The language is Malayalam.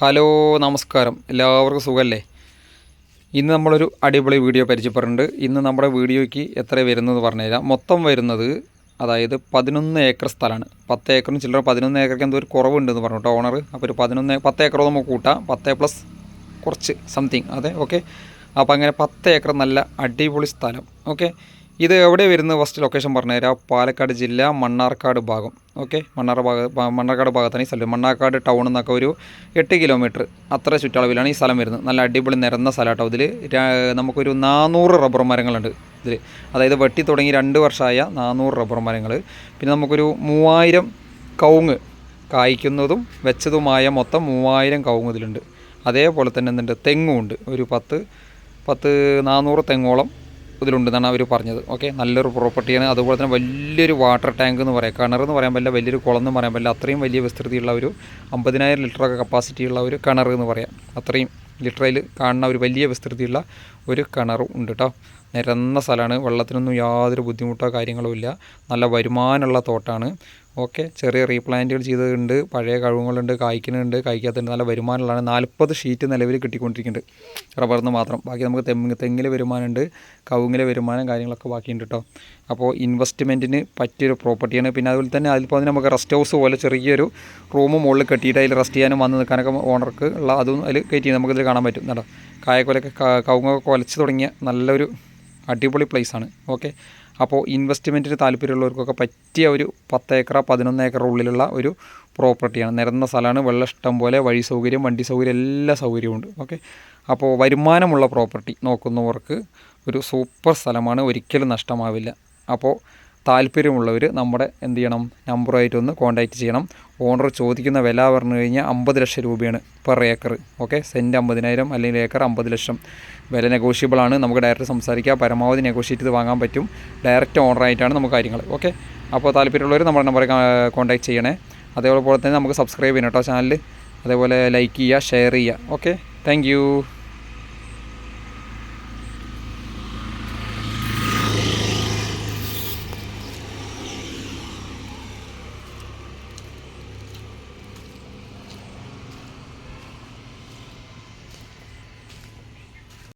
ഹലോ നമസ്കാരം. എല്ലാവർക്കും സുഖമല്ലേ ഇന്ന് നമ്മളൊരു അടിപൊളി വീഡിയോ പരിചയപ്പെടുന്നുണ്ട് ഇന്ന് നമ്മുടെ വീഡിയോയ്ക്ക് എത്ര വരുന്നത് പറഞ്ഞുതരാം. മൊത്തം വരുന്നത് അതായത് പതിനൊന്ന് ഏക്കർ സ്ഥലമാണ്. പത്ത് ഏക്കറിന് ചില്ലറ പതിനൊന്ന് ഏക്കർക്ക് എന്തോ ഒരു കുറവുണ്ടെന്ന് പറഞ്ഞു കേട്ടോ ഓണർ അപ്പോൾ ഒരു പതിനൊന്ന് പത്ത് ഏക്കറോ നമുക്ക് കൂട്ടാം. പത്ത് പ്ലസ് കുറച്ച് സംതിങ് അതെ ഓക്കെ അപ്പോൾ അങ്ങനെ പത്ത് ഏക്കർ നല്ല അടിപൊളി സ്ഥലം ഓക്കെ ഇത് എവിടെ വരുന്ന ഫസ്റ്റ് ലൊക്കേഷൻ പറഞ്ഞുതരാം പാലക്കാട് ജില്ല മണ്ണാർക്കാട് ഭാഗം. ഓക്കെ മണ്ണാർ ഭാഗ മണ്ണാർക്കാട് ഭാഗത്താണ് ഈ സ്ഥലം. മണ്ണാർക്കാട് ടൗണിൽ നിന്നൊക്കെ ഒരു എട്ട് കിലോമീറ്റർ അത്ര ചുറ്റളവിലാണ് ഈ സ്ഥലം വരുന്നത്. നല്ല അടിപൊളി നിരന്ന സ്ഥലം കേട്ടോ ഇതിൽ നമുക്കൊരു നാനൂറ് റബ്ബർ മരങ്ങളുണ്ട് ഇതിൽ അതായത് വെട്ടി തുടങ്ങി രണ്ട് വർഷമായ നാനൂറ് റബ്ബർ മരങ്ങൾ പിന്നെ നമുക്കൊരു മൂവായിരം കവുങ്ങ് കായ്ക്കുന്നതും വെച്ചതുമായ മൊത്തം മൂവായിരം കവുങ്ങ് ഇതിലുണ്ട്. അതേപോലെ തന്നെ എന്തുണ്ട്? തെങ്ങുമുണ്ട് ഒരു പത്ത് പത്ത് നാനൂറ് തെങ്ങോളം ഇതിലുണ്ടെന്നാണ് അവർ പറഞ്ഞത്. ഓക്കെ നല്ലൊരു പ്രോപ്പർട്ടിയാണ് അതുപോലെ തന്നെ വലിയൊരു വാട്ടർ ടാങ്ക് എന്ന് പറയാം. കിണർ എന്ന് പറയാൻ പറ്റില്ല വലിയൊരു കുളം എന്ന് പറയാൻ പറ്റില്ല. അത്രയും വലിയ വിസ്തൃതിയുള്ള ഒരു അമ്പതിനായിരം ലിറ്ററൊക്കെ കപ്പാസിറ്റി ഉള്ള ഒരു കിണർ എന്ന് പറയാം. അത്രയും ലിറ്ററിൽ കാണുന്ന ഒരു വലിയ വിസ്തൃതിയുള്ള ഒരു കിണറും ഉണ്ട് കേട്ടോ നിരന്ന സ്ഥലമാണ്. വെള്ളത്തിനൊന്നും യാതൊരു ബുദ്ധിമുട്ടോ കാര്യങ്ങളോ ഇല്ല. നല്ല വരുമാനമുള്ള തോട്ടാണ്. ഓക്കെ. ചെറിയ റീപ്ലാന്റുകൾ ചെയ്തിട്ടുണ്ട് പഴയ കഴിവുകളുണ്ട് കായ്ക്കുന്നുണ്ട് കായ്ക്കാത്തുണ്ട് നല്ല വരുമാനമുള്ളതാണ്. നാൽപ്പത് ഷീറ്റ് നിലവിൽ കിട്ടിക്കൊണ്ടിരിക്കുന്നുണ്ട്. റബ്ബറിന്ന് മാത്രം. ബാക്കി നമുക്ക് തെങ്ങ് തെങ്ങിലെ വരുമാനമുണ്ട്. കവുങ്ങിലെ വരുമാനം കാര്യങ്ങളൊക്കെ ബാക്കിയുണ്ട് കേട്ടോ. അപ്പോൾ ഇൻവെസ്റ്റ്മെന്റിന് പറ്റിയൊരു പ്രോപ്പർട്ടിയാണ്. പിന്നെ അതുപോലെ തന്നെ തന്നെ നമുക്ക് റെസ്റ്റ് ഹൗസ് പോലെ ചെറിയൊരു റൂം മുകളിൽ കെട്ടിയിട്ട് അതിൽ റെസ്റ്റ് ചെയ്യാനും വന്ന് നിൽക്കാനൊക്കെ ഓണർക്ക് ഉള്ള അതും അതിൽ കയറ്റി നമുക്കിതിൽ കാണാൻ പറ്റും. കേട്ടോ കായക്കൊലൊക്കെ കവുങ്ങൊക്കെ കുലച്ച് തുടങ്ങിയ നല്ലൊരു അടിപൊളി പ്ലേസാണ് ഓക്കെ. അപ്പോൾ ഇൻവെസ്റ്റ്മെന്റിന് താല്പര്യമുള്ളവർക്കൊക്കെ പറ്റിയ ഒരു പത്ത് ഏക്കർ പതിനൊന്ന് ഏക്കർ ഉള്ളിലുള്ള ഒരു പ്രോപ്പർട്ടിയാണ് നിരന്ന സ്ഥലമാണ് വെള്ളം ഇഷ്ടം പോലെ വഴി സൗകര്യം വണ്ടി സൗകര്യം എല്ലാ സൗകര്യവും ഉണ്ട്. ഓക്കെ അപ്പോൾ വരുമാനമുള്ള പ്രോപ്പർട്ടി നോക്കുന്നവർക്ക് ഒരു സൂപ്പർ സ്ഥലമാണ് ഒരിക്കലും നഷ്ടമാവില്ല. അപ്പോൾ താല്പര്യമുള്ളവർ നമ്മുടെ എന്ത് ചെയ്യണം? നമ്പറുമായിട്ടൊന്ന് കോൺടാക്റ്റ് ചെയ്യണം. ഓണർ ചോദിക്കുന്ന വില പറഞ്ഞു കഴിഞ്ഞാൽ അമ്പത് ലക്ഷം രൂപയാണ് പെർ ഏക്കർ ഓക്കെ സെന്റ് അമ്പതിനായിരം അല്ലെങ്കിൽ ഏക്കർ അമ്പത് ലക്ഷം. വില നെഗോഷ്യബിൾ ആണ്. നമുക്ക് ഡയറക്റ്റ് സംസാരിക്കാം. പരമാവധി നെഗോഷിയേറ്റ് ചെയ്ത് വാങ്ങാൻ പറ്റും. ഡയറക്റ്റ് ഓണറായിട്ടാണ് നമുക്ക് കാര്യങ്ങൾ. ഓക്കെ അപ്പോൾ താല്പര്യമുള്ളവർ നമ്മുടെ നമ്പറിൽ കോൺടാക്ട് ചെയ്യണേ. അതേപോലെ തന്നെ നമുക്ക് സബ്സ്ക്രൈബ് ചെയ്യണം കേട്ടോ ചാനൽ അതേപോലെ ലൈക്ക് ചെയ്യുക ഷെയർ ചെയ്യുക. Okay thank